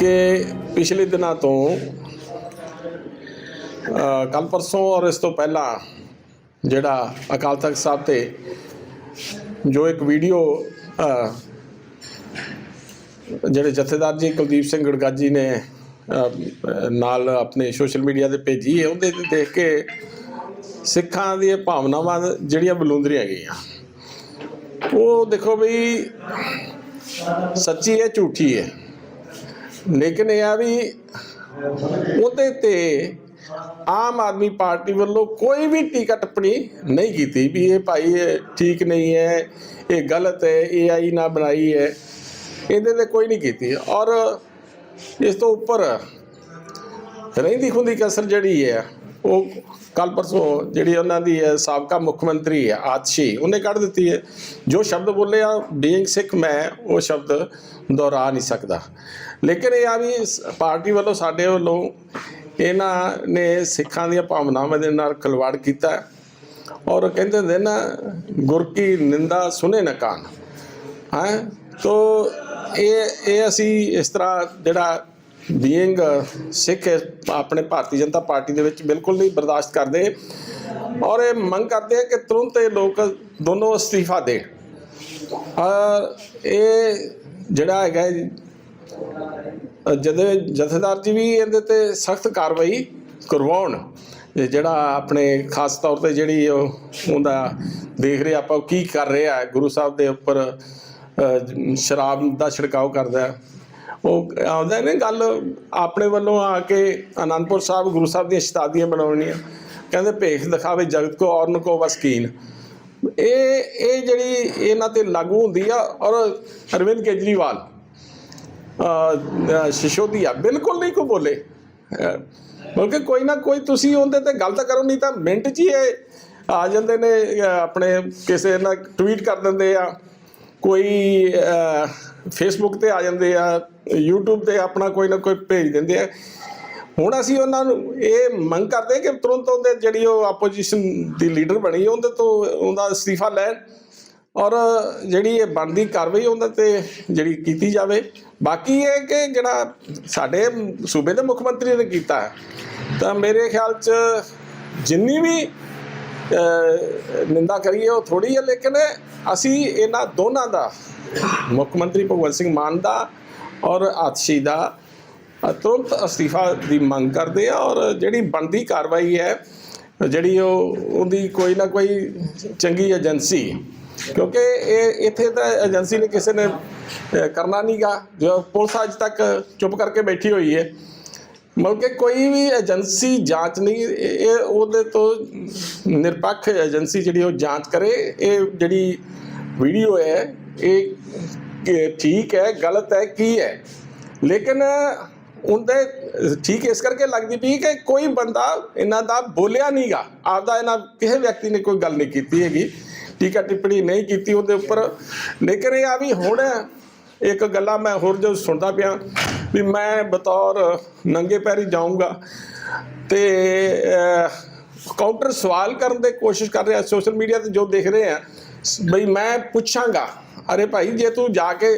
ਕਿ ਪਿਛਲੇ ਦਿਨਾਂ ਤੋਂ ਕੱਲ ਪਰਸੋਂ ਔਰ ਇਸ ਤੋਂ ਪਹਿਲਾਂ ਜਿਹੜਾ ਅਕਾਲ ਤਖਤ ਸਾਹਿਬ ਤੇ ਜੋ ਇੱਕ ਵੀਡੀਓ ਜਿਹੜੇ ਜਥੇਦਾਰ ਜੀ ਕੁਲਦੀਪ ਸਿੰਘ ਗੜਗਾਜੀ ਨੇ ਨਾਲ ਆਪਣੇ ਸੋਸ਼ਲ ਮੀਡੀਆ ਤੇ ਭੇਜੀ ਹੈ, ਉਹਦੇ ਤੇ ਦੇਖ ਕੇ ਸਿੱਖਾਂ ਦੀਆਂ ਭਾਵਨਾਵਾਂ ਜਿਹੜੀਆਂ ਬਲੂੰਦਰੀਆਂ ਗਈਆਂ। ਉਹ ਦੇਖੋ ਬਈ, ਸੱਚੀ ਹੈ, ਝੂਠੀ ਹੈ। ਲੇਕਿਨ ਇਹ ਆ ਵੀ ਉਹਦੇ ਤੇ ਆਮ ਆਦਮੀ ਪਾਰਟੀ ਵੱਲੋਂ ਕੋਈ ਵੀ ਟੀਕਾ ਟਿੱਪਣੀ ਨਹੀਂ ਕੀਤੀ ਵੀ ਇਹ ਭਾਈ ਇਹ ਠੀਕ ਨਹੀਂ ਹੈ, ਇਹ ਗਲਤ ਹੈ, ਇਹ ਆਈ ਨਾ ਬਣਾਈ ਹੈ। ਇਹਦੇ ਤੇ ਕੋਈ ਨਹੀਂ ਕੀਤੀ। ਔਰ ਇਸ ਤੋਂ ਉੱਪਰ ਰਹਿੰਦੀ ਖੁੰਦੀ ਕਸਰ ਜਿਹੜੀ ਹੈ ਉਹ ਕੱਲ ਪਰਸੋਂ ਜਿਹੜੀ ਉਹਨਾਂ ਦੀ ਹੈ, ਸਾਬਕਾ ਮੁੱਖ ਮੰਤਰੀ ਹੈ ਆਤਸ਼ੀ ਉਹਨੇ ਕੱਢ ਦਿੱਤੀ ਹੈ। ਜੋ ਸ਼ਬਦ ਬੋਲੇ ਆ ਬੀਇੰਗ ਸਿੱਖ ਮੈਂ ਉਹ ਸ਼ਬਦ ਦੁਹਰਾ ਨਹੀਂ ਸਕਦਾ। ਲੇਕਿਨ ਇਹ ਆ ਵੀ ਸ- ਪਾਰਟੀ ਵੱਲੋਂ ਸਾਡੇ ਵੱਲੋਂ ਇਹਨਾਂ ਨੇ ਸਿੱਖਾਂ ਦੀਆਂ ਭਾਵਨਾਵਾਂ ਦੇ ਨਾਲ ਖਿਲਵਾੜ ਕੀਤਾ। ਔਰ ਕਹਿੰਦੇ ਹੁੰਦੇ ਨਾ ਗੁਰ ਕੀ ਨਿੰਦਾ ਸੁਨੇ ਨਾ ਕਾਨ। ਹੈ? ਤੋ ਇਹ ਇਹ ਅਸੀਂ ਇਸ ਤਰ੍ਹਾਂ ਜਿਹੜਾ ਬੀਇੰਗ ਸਿੱਖ uh, ਆਪਣੇ ਭਾਰਤੀ ਜਨਤਾ ਪਾਰਟੀ ਦੇ ਵਿੱਚ ਬਿਲਕੁਲ ਨਹੀਂ ਬਰਦਾਸ਼ਤ ਕਰਦੇ ਔਰ ਇਹ ਮੰਗ ਕਰਦੇ ਆ ਕਿ ਤੁਰੰਤ ਇਹ ਲੋਕ ਦੋਨੋਂ ਅਸਤੀਫਾ ਦੇਣ। ਔਰ ਇਹ ਜਿਹੜਾ ਹੈਗਾ ਹੈ, ਜਦੇ ਜਥੇਦਾਰ ਜੀ ਵੀ ਇਹਦੇ ਤੇ ਸਖਤ ਕਾਰਵਾਈ ਕਰਵਾਉਣ ਜਿਹੜਾ ਆਪਣੇ ਖਾਸ ਤੌਰ ਤੇ ਜਿਹੜੀ ਉਹ ਉਹਦਾ ਦੇਖ ਰਹੇ ਆਪਾਂ ਉਹ ਕੀ ਕਰ ਰਿਹਾ ਹੈ ਗੁਰੂ ਸਾਹਿਬ ਦੇ ਉੱਪਰ ਸ਼ਰਾਬ ਦਾ ਛਿੜਕਾਓ ਕਰਦਾ ਹੈ। ਉਹ ਆਉਂਦਾ ਨੇ ਗੱਲ ਆਪਣੇ ਵੱਲੋਂ ਆ ਕੇ ਆਨੰਦਪੁਰ ਸਾਹਿਬ, ਗੁਰੂ ਸਾਹਿਬ ਦੀਆਂ ਸ਼ਤਾਬਦੀਆਂ ਬਣਾਉਣੀਆਂ ਕਹਿੰਦੇ ਭੇਖ ਦਿਖਾਵੇ ਜਗਤ ਕੋ, ਔਰਨ ਕੋ ਵਸਕੀਨ ਇਹ ਇਹ ਜਿਹੜੀ ਇਹਨਾਂ ਤੇ ਲਾਗੂ ਹੁੰਦੀ ਆ, ਔਰ ਅਰਵਿੰਦ ਕੇਜਰੀਵਾਲ, ਅਹ ਸਿਸੋਦੀਆ ਬਿਲਕੁਲ ਨਹੀਂ ਕੋ ਬੋਲੇ। ਬਲਕਿ ਕੋਈ ਨਾ ਕੋਈ ਤੁਸੀਂ ਉਹਦੇ ਤੇ ਗੱਲ ਤਾਂ ਕਰੋ, ਨਹੀਂ ਤਾਂ ਮਿੰਟ 'ਚ ਹੀ ਇਹ ਆ ਜਾਂਦੇ ਨੇ ਆਪਣੇ ਕਿਸੇ ਨਾਲ ਟਵੀਟ ਕਰ ਦਿੰਦੇ ਆ। ਕੋਈ ਫੇਸਬੁੱਕ ਤੇ ਆ ਜਾਂਦੇ ਆ, YouTube ਤੇ ਆਪਣਾ ਕੋਈ ਨਾ ਕੋਈ ਭੇਜ ਦਿੰਦੇ ਆ। ਹੁਣ ਅਸੀਂ ਉਹਨਾਂ ਨੂੰ ਇਹ ਮੰਗ ਕਰਦੇ ਕਿ ਤੁਰੰਤ ਉਹਦੇ ਜਿਹੜੀ ਉਹ ਆਪੋਜੀਸ਼ਨ ਦੀ ਲੀਡਰ ਬਣੀ, ਉਹਦੇ ਤੋਂ ਉਹਦਾ ਅਸਤੀਫਾ ਲੈਣ ਔਰ ਜਿਹੜੀ ਇਹ ਬਣਦੀ ਕਾਰਵਾਈ ਉਹਨਾਂ ਤੇ ਜਿਹੜੀ ਕੀਤੀ ਜਾਵੇ। ਬਾਕੀ ਇਹ ਕਿ ਜਿਹੜਾ ਸਾਡੇ ਸੂਬੇ ਦੇ ਮੁੱਖ ਮੰਤਰੀ ਨੇ ਕੀਤਾ, ਤਾਂ ਮੇਰੇ ਖਿਆਲ 'ਚ ਜਿੰਨੀ ਵੀ ਨਿੰਦਾ ਕਰੀਏ ਉਹ ਥੋੜੀ ਹੈ ਲੇਕਿਨ ਅਸੀਂ ਇਹਨਾਂ ਦੋਨਾਂ ਦਾ ਮੁੱਖ ਮੰਤਰੀ ਭਗਵੰਤ ਸਿੰਘ ਮਾਨ ਦਾ ਔਰ ਆਤਸ਼ੀ ਦਾ ਤੁਰੰਤ ਅਸਤੀਫਾ ਦੀ ਮੰਗ ਕਰਦੇ ਆ ਔਰ ਜਿਹੜੀ ਬਣਦੀ ਕਾਰਵਾਈ ਹੈ ਜਿਹੜੀ ਉਹ ਉਹਦੀ ਕੋਈ ਨਾ ਕੋਈ ਚੰਗੀ ਏਜੰਸੀ ਕਿਉਂਕਿ ਇਹ ਇੱਥੇ ਤਾਂ ਏਜੰਸੀ ਨੇ ਕਿਸੇ ਨੇ ਅ, ਕਰਨਾ ਨਹੀਂਗਾ ਜੋ ਪੁਲਿਸ ਅੱਜ ਤੱਕ ਚੁੱਪ ਕਰਕੇ ਬੈਠੀ ਹੋਈ ਹੈ। ਮਤਲਬ ਕਿ ਕੋਈ ਵੀ ਏਜੰਸੀ ਜਾਂਚ ਨਹੀਂ, ਇਹ ਉਹਦੇ ਤੋਂ ਨਿਰਪੱਖ ਏਜੰਸੀ ਜਿਹੜੀ ਉਹ ਜਾਂਚ ਕਰੇ, ਇਹ ਜਿਹੜੀ ਵੀਡੀਓ ਹੈ, ਇਹ ਠੀਕ ਹੈ, ਗਲਤ ਹੈ, ਕੀ ਹੈ? ਲੇਕਿਨ ਉਹਦੇ ਠੀਕ ਇਸ ਕਰਕੇ ਲੱਗਦੀ ਪਈ ਕਿ ਕੋਈ ਬੰਦਾ ਇਹਨਾਂ ਦਾ ਬੋਲਿਆ ਨਹੀਂਗਾ ਆਪਦਾ ਇਹਨਾਂ, ਕਿਸੇ ਵਿਅਕਤੀ ਨੇ ਕੋਈ ਗੱਲ ਨਹੀਂ ਕੀਤੀ ਹੈਗੀ। ਟੀਕਾ ਟਿੱਪਣੀ ਨਹੀਂ ਕੀਤੀ ਉਹਦੇ ਉੱਪਰ। ਲੇਕਿਨ ਇਹ ਆ ਵੀ ਹੁਣ ਇੱਕ ਗੱਲਾਂ ਮੈਂ ਹੋਰ ਜੋ ਸੁਣਦਾ ਪਿਆ ਵੀ ਮੈਂ ਬਤੌਰ ਨੰਗੇ ਪੈਰੀ ਜਾਊਂਗਾ ਤੇ ਕਾਊਂਟਰ ਸਵਾਲ ਕਰਨ ਦੀ ਕੋਸ਼ਿਸ਼ ਕਰ ਰਿਹਾ ਸੋਸ਼ਲ ਮੀਡੀਆ ਤੇ ਜੋ ਦੇਖ ਰਹੇ ਆ, ਬਈ ਮੈਂ ਪੁੱਛਾਂਗਾ, ਅਰੇ ਭਾਈ ਜੇ ਤੂੰ ਜਾ ਕੇ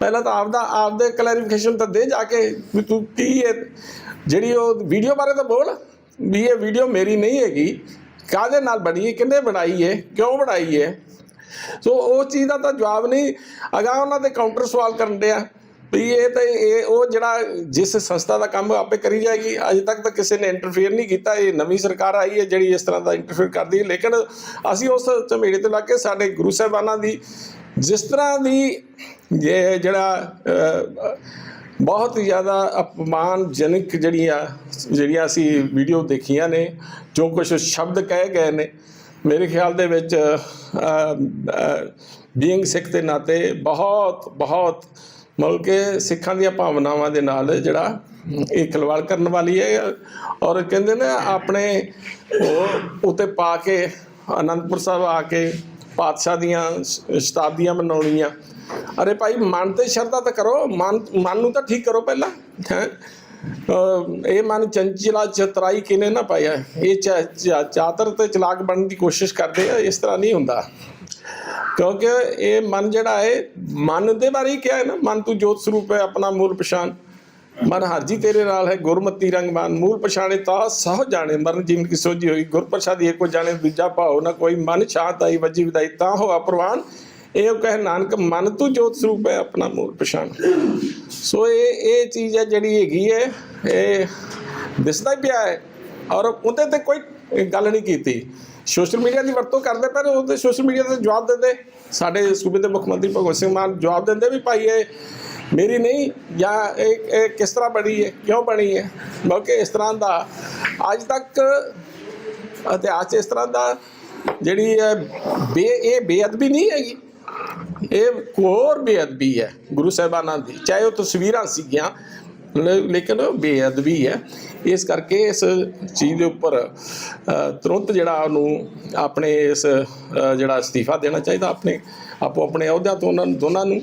ਪਹਿਲਾਂ ਤਾਂ ਆਪਦਾ, ਆਪਦੇ ਕਲੈਰੀਫਿਕੇਸ਼ਨ ਤਾਂ ਦੇ ਜਾ ਕੇ ਵੀ ਤੂੰ ਕੀ ਹੈ ਜਿਹੜੀ ਉਹ ਵੀਡੀਓ ਬਾਰੇ ਤਾਂ ਬੋਲ, ਵੀ ਇਹ ਵੀਡੀਓ ਮੇਰੀ ਨਹੀਂ ਹੈਗੀ, ਕਾਹਦੇ ਨਾਲ ਬਣੀ ਹੈ ਕਿੰਨੇ ਬਣਾਈ ਹੈ, ਕਿਉਂ ਬਣਾਈ ਹੈ ਸੋ ਉਹ ਚੀਜ਼ ਦਾ ਤਾਂ ਜਵਾਬ ਨਹੀਂ। ਅਗਾ ਉਹਨਾਂ ਦੇ ਕਾਊਂਟਰ ਸਵਾਲ ਕਰਨ ਡਿਆ। ਵੀ ਇਹ ਤਾਂ ਇਹ, ਉਹ ਜਿਹੜਾ ਜਿਸ ਸੰਸਥਾ ਦਾ ਕੰਮ ਆਪੇ ਕਰੀ ਜਾਏਗੀ, ਅਜੇ ਤੱਕ ਤਾਂ ਕਿਸੇ ਨੇ ਇੰਟਰਫੇਅਰ ਨਹੀਂ ਕੀਤਾ। ਇਹ ਨਵੀਂ ਸਰਕਾਰ ਆਈ ਹੈ ਜਿਹੜੀ ਇਸ ਤਰ੍ਹਾਂ ਦਾ ਇੰਟਰਫੇਅਰ ਕਰਦੀ ਹੈ। ਲੇਕਿਨ ਅਸੀਂ ਉਸ ਝਮੇੜੇ ਤੇ ਲੱਗ ਕੇ ਸਾਡੇ ਗੁਰੂ ਸਾਹਿਬਾਨਾਂ ਦੀ, ਜਿਸ ਤਰ੍ਹਾਂ ਦੀ ਇਹ ਜਿਹੜਾ ਬਹੁਤ ਜ਼ਿਆਦਾ ਅਪਮਾਨਜਨਕ ਜਿਹੜੀਆਂ ਜਿਹੜੀਆਂ ਅਸੀਂ ਵੀਡੀਓ ਦੇਖੀਆਂ ਨੇ, ਜੋ ਕੁਝ ਸ਼ਬਦ ਕਹੇ ਗਏ ਨੇ ਮੇਰੇ ਖਿਆਲ ਦੇ ਵਿੱਚ ਬੀਇੰਗ ਸਿੱਖ ਦੇ ਨਾਤੇ ਬਹੁਤ ਬਹੁਤ, ਮਤਲਬ ਕਿ ਸਿੱਖਾਂ ਦੀਆਂ ਭਾਵਨਾਵਾਂ ਦੇ ਨਾਲ ਜਿਹੜਾ ਇਹ ਖਿਲਵਾੜ ਕਰਨ ਵਾਲੀ ਹੈ। ਔਰ ਕਹਿੰਦੇ ਨੇ ਆਪਣੇ ਉਹ ਉਤੇ ਪਾ ਕੇ, ਅਨੰਦਪੁਰ ਸਾਹਿਬ ਆ ਕੇ ਪਾਤਸ਼ਾਹ ਦੀਆਂ ਸ਼ਤਾਬਦੀਆਂ ਮਨਾਉਣੀਆਂ। ਅਰੇ ਭਾਈ, ਮਨ ਤੇ ਸ਼ਰਧਾ ਤਾਂ ਕਰੋ, ਮਨ ਮਨ ਨੂੰ ਤਾਂ ਠੀਕ ਕਰੋ ਪਹਿਲਾਂ, ਹੈ। ਇਹ ਮਨ ਚੰਚਲਾ ਚਤਰਾਈ ਕਿਨੇ ਨਾ ਪਾਇਆ। ਇਹ ਚਾਤਰ ਤੇ ਚਲਾਕ ਬਣਨ ਦੀ ਕੋਸ਼ਿਸ਼ ਕਰਦੇ ਆ, ਇਸ ਤਰ੍ਹਾਂ ਨਹੀਂ ਹੁੰਦਾ। ਕਿਉਂਕਿ ਇਹ ਮਨ ਜਿਹੜਾ ਹੈ, ਮਨ ਦੇ ਬਾਰੇ ਕਿਹਾ ਹੈ ਨਾ, ਮਨ ਤੂੰ ਜੋਤ ਸਰੂਪ ਹੈ, ਆਪਣਾ ਮੂਲ ਪਛਾਨ ਮਨ ਹਰਜੀ ਤੇਰੇ ਨਾਲ ਹੈ, ਗੁਰਮਤੀ ਰੰਗਮਾਨ ਮੂਲ ਪਛਾਣੇ ਤਾ ਸਹ ਜਾਣੇ, ਮਰਨ ਜੀਵਨ ਕੀ ਸੋਝੀ ਹੋਈ, ਗੁਰ ਪ੍ਰਸਾਦੀ ਕੋ ਜਾਣੇ, ਦੂਜਾ ਭਾਉ ਨਾ ਕੋਈ, ਮਨ ਸ਼ਾਂਤ ਆਈ, ਵੱਜੀ ਵਿਦਾਈ, ਤਾਂ ਹੋ ਅਪਰਵਾਨ ਇਹ ਕਹਿ, ਨਾਨਕ, ਮਨ ਤੂੰ ਜੋਤ ਸਰੂਪ ਹੈ, ਆਪਣਾ ਮੂਲ ਪਛਾਣ। ਸੋ ਇਹ ਇਹ ਚੀਜ਼ ਹੈ ਜਿਹੜੀ ਹੈਗੀ ਹੈ, ਇਹ ਦਿਸਦਾ ਪਿਆ ਹੈ। ਔਰ ਉਹਦੇ ਤੇ ਕੋਈ ਗੱਲ ਨਹੀਂ ਕੀਤੀ। ਸੋਸ਼ਲ ਮੀਡੀਆ ਦੀ ਵਰਤੋਂ ਕਰਦੇ ਪਰ ਉਹਦੇ ਸੋਸ਼ਲ ਮੀਡੀਆ ਤੇ ਜਵਾਬ ਦਿੰਦੇ। ਸਾਡੇ ਸੂਬੇ ਦੇ ਮੁੱਖ ਮੰਤਰੀ ਭਗਵੰਤ ਸਿੰਘ ਮਾਨ ਜਵਾਬ ਦਿੰਦੇ ਵੀ, ਭਾਈ, ਇਹ ਮੇਰੀ ਨਹੀਂ, ਜਾਂ ਇਹ ਕਿਸ ਤਰ੍ਹਾਂ ਬਣੀ ਹੈ, ਕਿਉਂ ਬਣੀ ਹੈ? ਬਲਕਿ ਇਸ ਤਰ੍ਹਾਂ ਦਾ ਅੱਜ ਤੱਕ ਇਤਿਹਾਸ ਇਸ ਤਰ੍ਹਾਂ ਦਾ ਜਿਹੜੀ ਹੈ, ਬੇ, ਇਹ ਬੇਅਦਬੀ ਨਹੀਂ ਹੈਗੀ। ਇਹ ਹੋਰ ਬੇਅਦਬੀ ਹੈ, ਗੁਰੂ ਸਾਹਿਬਾਨਾਂ ਦੀ। ਚਾਹੇ ਉਹ ਤਸਵੀਰਾਂ ਸੀਗੀਆਂ ਲੇਕਿਨ ਉਹ ਬੇਅਦਬੀ ਹੈ। ਇਸ ਕਰਕੇ ਇਸ ਚੀਜ਼ ਦੇ ਉੱਪਰ ਤੁਰੰਤ ਜਿਹੜਾ ਉਹਨੂੰ ਆਪਣੇ ਇਸ ਜਿਹੜਾ ਅਸਤੀਫਾ ਦੇਣਾ ਚਾਹੀਦਾ, ਆਪਣੇ ਆਪੋ ਆਪਣੇ ਅਹੁਦਿਆਂ ਤੋਂ ਉਹਨਾਂ ਨੂੰ, ਦੋਨਾਂ ਨੂੰ।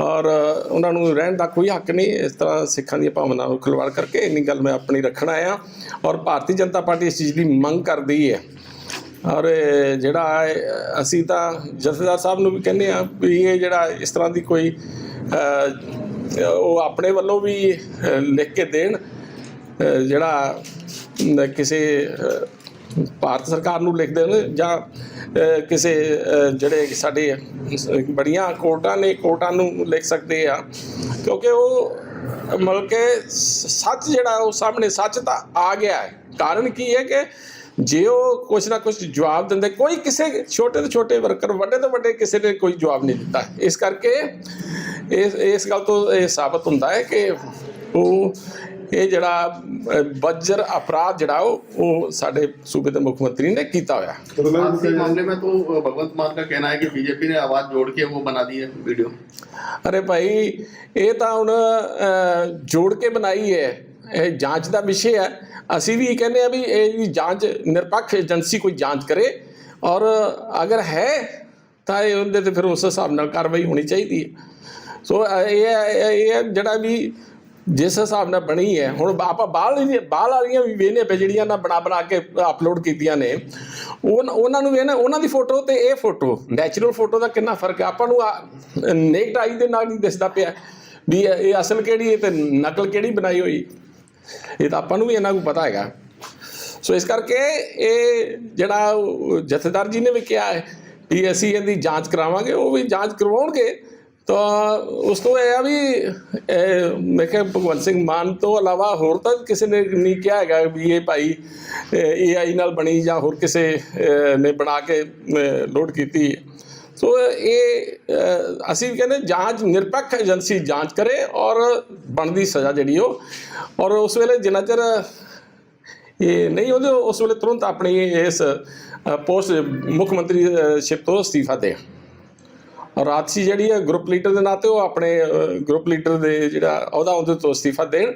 ਔਰ ਉਹਨਾਂ ਨੂੰ ਰਹਿਣ ਦਾ ਕੋਈ ਹੱਕ ਨਹੀਂ, ਇਸ ਤਰ੍ਹਾਂ ਸਿੱਖਾਂ ਦੀਆਂ ਭਾਵਨਾਵਾਂ ਨੂੰ ਖਿਲਵਾੜ ਕਰਕੇ ਇੰਨੀ ਗੱਲ ਮੈਂ ਆਪਣੀ ਰੱਖਣਾ ਆ ਔਰ ਭਾਰਤੀ ਜਨਤਾ ਪਾਰਟੀ ਇਸ ਚੀਜ਼ ਦੀ ਮੰਗ ਕਰਦੀ ਹੈ। ਔਰ ਜਿਹੜਾ ਅਸੀਂ ਤਾਂ ਜਥੇਦਾਰ ਸਾਹਿਬ ਨੂੰ ਵੀ ਕਹਿੰਦੇ ਆ ਵੀ ਇਹ ਜਿਹੜਾ ਇਸ ਤਰ੍ਹਾਂ ਦੀ ਕੋਈ ਉਹ ਆਪਣੇ ਵੱਲੋਂ ਵੀ ਲਿਖ ਕੇ ਦੇਣ ਜਿਹੜਾ ਕਿਸੇ ਭਾਰਤ ਸਰਕਾਰ ਨੂੰ ਲਿਖ ਦੇਣ ਜਾਂ ਕਿਸੇ ਜਿਹੜੇ ਸਾਡੇ ਬੜੀਆਂ ਕੋਰਟਾਂ ਨੇ, ਕੋਰਟਾਂ ਨੂੰ ਲਿਖ ਸਕਦੇ ਆ। ਕਿਉਂਕਿ ਉਹ ਮਤਲਬ ਕਿ ਸੱਚ ਜਿਹੜਾ ਉਹ ਸਾਹਮਣੇ ਸੱਚ ਤਾਂ ਆ ਗਿਆ ਹੈ। ਕਾਰਨ ਕੀ ਹੈ ਕਿ ਜੇ ਉਹ ਕੁਛ ਨਾ ਕੁਛ ਜਵਾਬ ਦਿੰਦੇ ਕੋਈ ਕਿਸੇ ਛੋਟੇ ਤੋਂ ਛੋਟੇ ਵਰਕਰ ਵੱਡੇ ਤੋਂ ਵੱਡੇ ਕਿਸੇ ਨੇ ਕੋਈ ਜਵਾਬ ਨਹੀਂ ਦਿੱਤਾ। ਇਸ ਕਰਕੇ ਇਸ ਇਸ ਗੱਲ ਤੋਂ ਇਹ ਸਾਬਤ ਹੁੰਦਾ ਹੈ ਕਿ ਉਹ ਇਹ ਜਿਹੜਾ ਬੱਜਰ ਅਪਰਾਧ ਜਿਹੜਾ ਉਹ ਸਾਡੇ ਸੂਬੇ ਦੇ ਮੁੱਖ ਮੰਤਰੀ ਨੇ ਕੀਤਾ ਹੋਇਆ। ਭਗਵੰਤ ਮਾਨ ਦਾ ਕਹਿਣਾ ਕਿ ਬੀਜੇਪੀ ਨੇ ਆਵਾਜ਼ ਜੋੜ ਵੀਡੀਓ ਅਰੇ ਭਾਈ ਇਹ ਤਾਂ ਹੁਣ ਜੋੜ ਕੇ ਬਣਾਈ ਹੈ। ਇਹ ਜਾਂਚ ਦਾ ਵਿਸ਼ੇ ਹੈ। ਅਸੀਂ ਵੀ ਇਹ ਕਹਿੰਦੇ ਆ ਵੀ ਇਹ ਜਾਂਚ ਨਿਰਪੱਖ ਏਜੰਸੀ ਕੋਈ ਜਾਂਚ ਕਰੇ ਔਰ ਅਗਰ ਹੈ ਤਾਂ ਇਹ ਉਹਦੇ ਤੇ ਫਿਰ ਉਸ ਹਿਸਾਬ ਨਾਲ ਕਾਰਵਾਈ ਹੋਣੀ ਚਾਹੀਦੀ ਹੈ। ਸੋ ਅ, ਇਹ ਇਹ ਇਹ ਜਿਹੜਾ ਵੀ ਜਿਸ ਹਿਸਾਬ ਨਾਲ ਬਣੀ ਹੈ ਹੁਣ ਆਪਾਂ ਬਾਹਰ ਬਾਹਰ ਵਾਲੀਆਂ ਵੀ ਵੇਨੇ ਪਏ ਜਿਹੜੀਆਂ ਨਾ ਬਣਾ ਬਣਾ ਕੇ ਅਪਲੋਡ ਕੀਤੀਆਂ ਨੇ ਉਹ ਉਹਨਾਂ ਨੂੰ ਵੇਨਾ ਉਹਨਾਂ ਦੀ ਫੋਟੋ ਤੇ ਇਹ ਫੋਟੋ ਨੈਚੁਰਲ ਫੋਟੋ ਦਾ ਕਿੰਨਾ ਫ਼ਰਕ ਹੈ। ਆਪਾਂ ਨੂੰ ਨੇਕਡ ਆਈ ਦੇ ਨਾਲ ਨਹੀਂ ਦਿਸਦਾ ਪਿਆ ਵੀ ਇਹ ਇਹ ਅਸਲ ਕਿਹੜੀ ਹੈ ਤੇ ਨਕਲ ਕਿਹੜੀ ਬਣਾਈ ਹੋਈ। ਇਹ ਤਾਂ ਆਪਾਂ ਨੂੰ ਵੀ ਇਹਨਾਂ ਨੂੰ ਪਤਾ ਹੈਗਾ। ਸੋ ਇਸ ਕਰਕੇ ਇਹ ਜਿਹੜਾ ਜਥੇਦਾਰ ਜੀ ਨੇ ਵੀ ਕਿਹਾ ਹੈ ਵੀ ਅਸੀਂ ਇਹਦੀ ਜਾਂਚ ਕਰਾਵਾਂਗੇ, ਉਹ ਵੀ ਜਾਂਚ ਕਰਵਾਉਣਗੇ। ਤਾਂ ਉਸ ਤੋਂ ਇਹ ਆ ਵੀ ਮੈਂ ਕਿਹਾ ਭਗਵੰਤ ਸਿੰਘ ਮਾਨ ਤੋਂ ਇਲਾਵਾ ਹੋਰ ਤਾਂ ਕਿਸੇ ਨੇ ਨਹੀਂ ਕਿਹਾ ਹੈਗਾ ਵੀ ਇਹ ਭਾਈ ਏਆਈ ਨਾਲ ਬਣੀ ਜਾਂ ਹੋਰ ਕਿਸੇ ਨੇ ਬਣਾ ਕੇ ਲੋਡ ਕੀਤੀ। ਹੈ ਸੋ ਇਹ ਅਸੀਂ ਵੀ ਕਹਿੰਦੇ ਜਾਂਚ, ਨਿਰਪੱਖ ਏਜੰਸੀ ਜਾਂਚ ਕਰੇ ਔਰ ਬਣਦੀ ਸਜ਼ਾ ਜਿਹੜੀ ਉਹ। ਔਰ ਉਸ ਵੇਲੇ ਜਿੰਨਾ ਚਿਰ ਇਹ ਨਹੀਂ ਉਹਦੇ ਉਸ ਵੇਲੇ ਤੁਰੰਤ ਆਪਣੀ ਇਸ ਪੋਸਟ ਮੁੱਖ ਮੰਤਰੀ ਸ਼ਿਪ ਤੋਂ ਅਸਤੀਫਾ ਦੇ ਔਰ ਰਾਜਸੀ ਜਿਹੜੀ ਹੈ ਗਰੁੱਪ ਲੀਡਰ ਦੇ ਨਾਤੇ ਉਹ ਆਪਣੇ ਗਰੁੱਪ ਲੀਡਰ ਦੇ ਜਿਹੜਾ ਅਹੁਦਾ ਉਹਦੇ ਤੋਂ ਅਸਤੀਫਾ ਦੇਣ।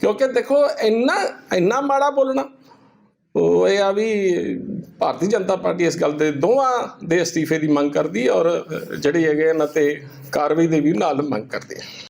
ਕਿਉਂਕਿ ਦੇਖੋ, ਇੰਨਾ ਇੰਨਾ ਮਾੜਾ ਬੋਲਣਾ, ਉਹ ਇਹ ਆ ਵੀ ਭਾਰਤੀ ਜਨਤਾ ਪਾਰਟੀ ਇਸ ਗੱਲ ਦੇ ਦੋਵਾਂ ਦੇ ਅਸਤੀਫੇ ਦੀ ਮੰਗ ਕਰਦੀ ਹੈ ਔਰ ਜਿਹੜੇ ਹੈਗੇ ਇਹਨਾਂ ਤੇ ਕਾਰਵਾਈ ਦੇ ਵੀ ਨਾਲ ਮੰਗ ਕਰਦੇ ਹੈ।